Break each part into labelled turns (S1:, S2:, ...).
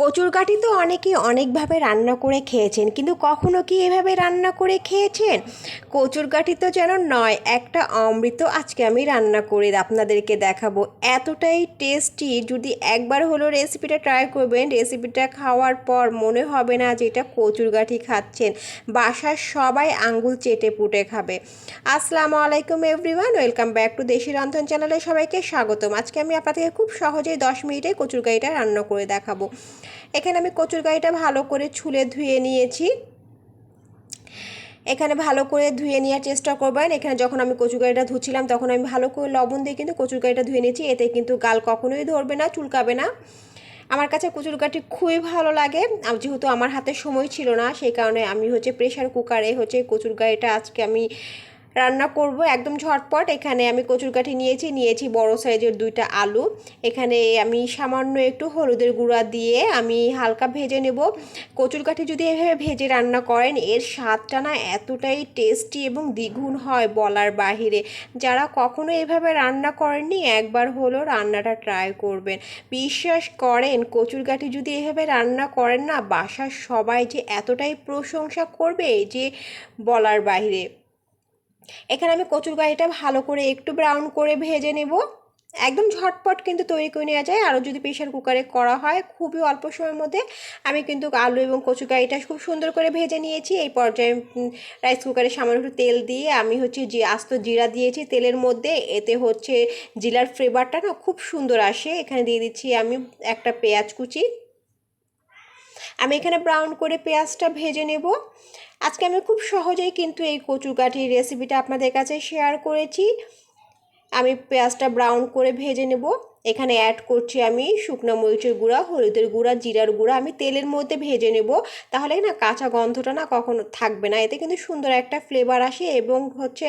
S1: কচুরকাঠি তো অনেকেই অনেকভাবে রান্না করে খেয়েছেন, কিন্তু কখনো কি এভাবে রান্না করে খেয়েছেন? কচুরকাঠি তো যেন নয়, একটা অমৃত আজকে আমি রান্না করে আপনাদেরকে দেখাবো। এতটাই টেস্টি, যদি একবার হলো রেসিপিটা ট্রাই করবেন, রেসিপিটা খাওয়ার পর মনে হবে না যে এটা কচুরকাঠি খাচ্ছেন। বাসার সবাই আঙ্গুল চেটে পুটে খাবে। আসসালামু আলাইকুম এভরিওয়ান, ওয়েলকাম ব্যাক টু দেশি রন্ধন চ্যানেলে সবাইকে স্বাগতম। আজকে আমি আপনাদেরকে খুব সহজেই দশ মিনিটে কচুরকাঠিটা রান্না করে দেখাবো। এখানে আমি কচুর গাড়িটা ভালো করে ছুলে ধুয়ে নিয়েছি। এখানে ভালো করে ধুয়ে নেওয়ার চেষ্টা করবেন। এখানে যখন আমি কচুর গাড়িটা ধুচ্ছিলাম, তখন আমি ভালো করে লবণ দিয়ে কিন্তু কচুর গাড়িটা ধুয়ে নিয়েছি। এতে কিন্তু গাল কখনোই ধরবে না, চুলকাবে না। আমার কাছে কচুর গাঠি খুবই ভালো লাগে। যেহেতু আমার হাতে সময় ছিল না, সেই কারণে আমি হচ্ছে প্রেশার কুকারে হচ্ছে কচুর গাড়িটা আজকে আমি রান্না করব একদম ঝটপট। এখানে আমি কচুরকাঠি নিয়েছি নিয়েছি বড় সাইজের দুইটা আলু। এখানে আমি সামান্য একটু হলুদের গুঁড়া দিয়ে আমি হালকা ভেজে নেব। কচুরকাঠি যদি এভাবে ভেজে রান্না করেন, এর স্বাদটা না এতটাই টেস্টি এবং দ্বিগুণ হয় বলার বাহিরে। যারা কখনো এভাবে রান্না করেননি, একবার হলো রান্নাটা ট্রাই করবেন। বিশ্বাস করেন, কচুরকাঠি যদি এভাবে রান্না করেন না, বাসার সবাই যে এতটাই প্রশংসা করবে, যে বলার বাহিরে। এখানে আমি কচুর গাড়িটা ভালো করে একটু ব্রাউন করে ভেজে নেব। একদম ঝটপট কিন্তু তৈরি করে নেওয়া যায়। আরও যদি প্রেশার কুকারে করা হয়, খুবই অল্প সময়ের মধ্যে আমি কিন্তু আলু এবং কচু গাড়িটা খুব সুন্দর করে ভেজে নিয়েছি। এই পর্যায়ে রাইস কুকারে সামান্য একটু তেল দিয়ে আমি হচ্ছে যে আস্ত জিরা দিয়েছি তেলের মধ্যে। এতে হচ্ছে জিরার ফ্লেভারটা না খুব সুন্দর আসে। এখানে দিয়ে দিচ্ছি আমি একটা পেঁয়াজ কুচি। আমি এখানে ব্রাউন করে পেঁয়াজটা ভেজে নেব। আজকে আমি খুব সহজেই কিন্তু এই কচুকাঠির রেসিপিটা আপনাদের কাছে শেয়ার করেছি। আমি পেঁয়াজটা ব্রাউন করে ভেজে নেব। এখানে অ্যাড করছি আমি শুকনো মরিচের গুঁড়া, হলুদের গুঁড়া, জিরার গুঁড়া। আমি তেলের মধ্যে ভেজে নেব। তাহলে না কাঁচা গন্ধটা না কখনো থাকবে না। এতে কিন্তু সুন্দর একটা ফ্লেভার আসে এবং হচ্ছে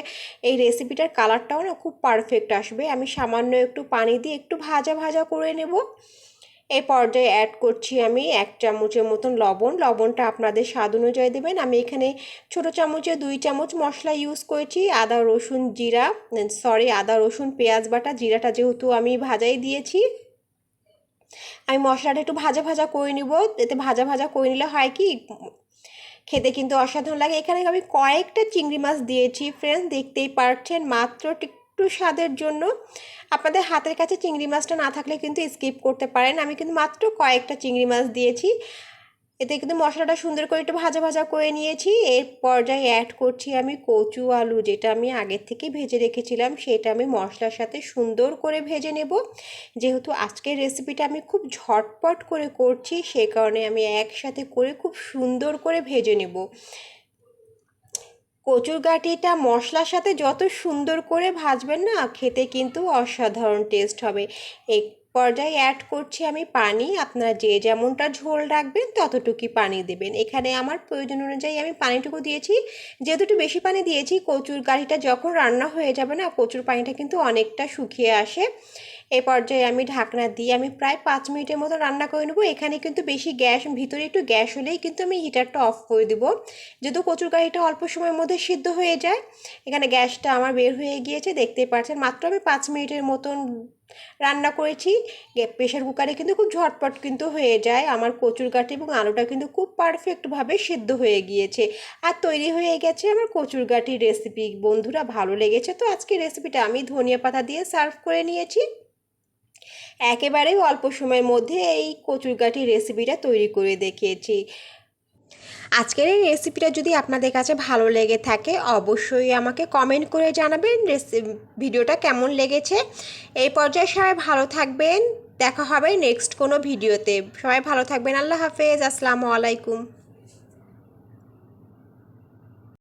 S1: এই রেসিপিটার কালারটাও না খুব পারফেক্ট আসবে। আমি সামান্য একটু পানি দিয়ে একটু ভাজা ভাজা করে নেব। এই পর্যায়ে অ্যাড করছি আমি এক চামচের মতন লবণ। লবণটা আপনাদের স্বাদ অনুযায়ী দেবেন। আমি এখানে ছোট চামচে দুই চামচ মশলা ইউজ করেছি। আদা, রসুন, জিরা সরি আদা, রসুন, পেঁয়াজ বাটা, জিরাটা যেহেতু আমি ভাজাই দিয়েছি। আমি মশলাটা একটু ভাজা ভাজা করে নিব। এতে ভাজা ভাজা করে নিলে হয় কি, খেতে কিন্তু অসাধারণ লাগে। এখানে আমি কয়েকটা চিংড়ি মাছ দিয়েছি। ফ্রেন্ডস দেখতেই পারছেন, মাত্র একটু স্বাদের জন্য। আপনাদের হাতের কাছে চিংড়ি মাছটা না থাকলে কিন্তু স্কিপ করতে পারেন। আমি কিন্তু মাত্র কয়েকটা চিংড়ি মাছ দিয়েছি। এতে কিন্তু মশলাটা সুন্দর করে একটু ভাজা ভাজা করে নিয়েছি। এর পর্যায়ে অ্যাড করছি আমি কচু আলু, যেটা আমি আগের থেকে ভেজে রেখেছিলাম, সেটা আমি মশলার সাথে সুন্দর করে ভেজে নেব। যেহেতু আজকের রেসিপিটা আমি খুব ঝটপট করে করছি, সে কারণে আমি একসাথে করে খুব সুন্দর করে ভেজে নেব। কচুর গাঠিটা মশলার সাথে যত সুন্দর করে ভাজবেন না, খেতে কিন্তু অসাধারণ টেস্ট হবে। এক পর্যায়ে অ্যাড করছি আমি পানি। আপনারা যে যেমনটা ঝোল রাখবেন, ততটুকুই পানি দেবেন। এখানে আমার প্রয়োজন অনুযায়ী আমি পানিটুকু দিয়েছি। যেহেতু বেশি পানি দিয়েছি, কচুর গাড়িটা যখন রান্না হয়ে যাবে না, কচুর পানিটা কিন্তু অনেকটা শুকিয়ে আসে। এই পর্যায়ে আমি ঢাকনা দিয়ে আমি প্রায় পাঁচ মিনিটের মতো রান্না করে নেব। এখানে কিন্তু বেশি গ্যাস, ভিতরে একটু গ্যাস হলেই কিন্তু আমি হিটারটা অফ করে দেবো। যেহেতু কচুর গাড়িটা অল্প সময়ের মধ্যে সিদ্ধ হয়ে যায়, এখানে গ্যাসটা আমার বের হয়ে গিয়েছে, দেখতেই পাচ্ছেন। মাত্র আমি পাঁচ মিনিটের মতন রান্না করেছি। প্রেশার কুকারে কিন্তু খুব ঝটপট কিন্তু হয়ে যায়। আমার কচুর গাঠি এবং আলুটা কিন্তু খুব পারফেক্টভাবে সিদ্ধ হয়ে গিয়েছে। আর তৈরি হয়ে গেছে আমার কচুর গাঠির রেসিপি। বন্ধুরা, ভালো লেগেছে তো আজকে রেসিপিটা আমি ধনিয়া পাতা দিয়ে সার্ভ করে নিয়েছি। একেবারেই অল্প সময়ের মধ্যে এই কচুরগাঠির রেসিপিটা তৈরি করে দেখিয়েছি। আজকের এই রেসিপিটা যদি আপনাদের কাছে ভালো লেগে থাকে, অবশ্যই আমাকে কমেন্ট করে জানাবেন ভিডিওটা কেমন লেগেছে। এই পর্যায়ে সবাই ভালো থাকবেন। দেখা হবে নেক্সট কোনো ভিডিওতে সবাই ভালো থাকবেন। আল্লাহ হাফেজ। আসসালামু আলাইকুম।